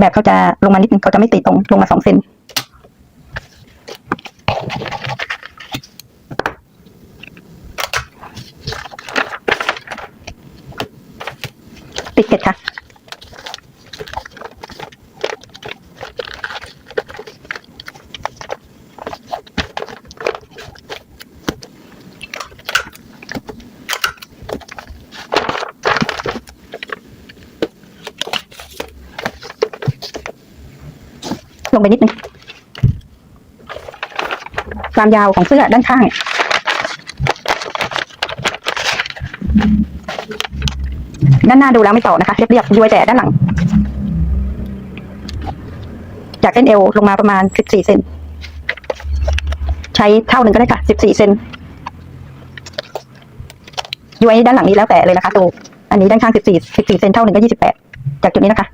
แบบเขาจะลงมานิดนึงเขาจะไม่ติดตรงลงมาสองเซนปิดเกล็ดค่ะ ลงไปนิดนึงความยาวของเสื้อด้านข้าง ด้านหน้าดูแล้วไม่ต่อนะคะ เรียบๆย้วยแต่ด้านหลัง จากเส้นเอวลงมาประมาณ14เซนใช้เท่าหนึ่งก็ได้ค่ะ14เซนย้วยด้านหลังนี้แล้วแต่เลยนะคะดูอันนี้ด้านข้าง14 14เซนเท่าหนึ่งก็28จากจุดนี้นะคะ